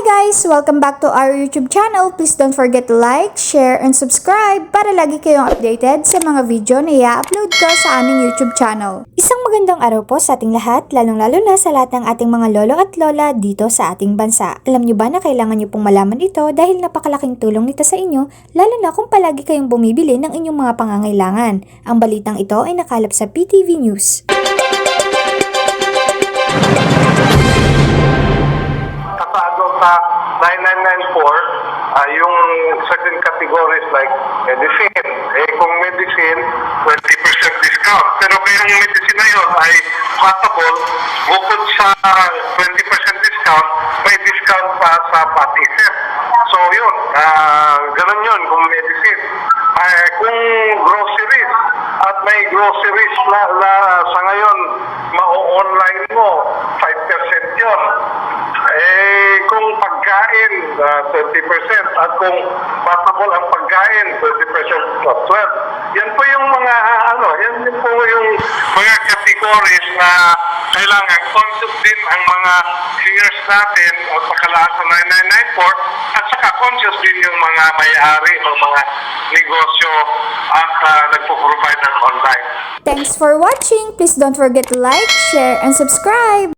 guys! Welcome back to our YouTube channel. Please don't forget to like, share, and subscribe para lagi kayong updated sa mga video na i-upload ko sa aming YouTube channel. Isang magandang araw po sa ating lahat, lalong-lalo na sa lahat ng ating mga lolo at lola dito sa ating bansa. Alam nyo ba na kailangan nyo pong malaman ito dahil napakalaking tulong nito sa inyo, lalo na kung palagi kayong bumibili ng inyong mga pangangailangan. Ang balitang ito ay nakalap sa PTV News. Sa 9994 ah, yung certain categories like medicine. Eh kung medicine, 20% discount. Pero kung yung medicine na yun ay possible, bukod sa 20% discount, may discount pa sa patisip. So yun, ah, ganun yun kung medicine. Eh, kung groceries, at may groceries na, na sa ngayon, ma-online mo, 5% yun. Eh, kung pagkain, ah, 20%. At kung possible ang pagkain, 20% plus 12. Yan po yung mga, ah, ano, yan po yung mga categories na kailangan conscious din ang mga seniors natin at pakalaan sa 9994 at saka conscious din yung mga may-ari ng mga negosyo at ah, nagpo-provide ng online. Thanks for watching! Please don't forget to like, share, and subscribe!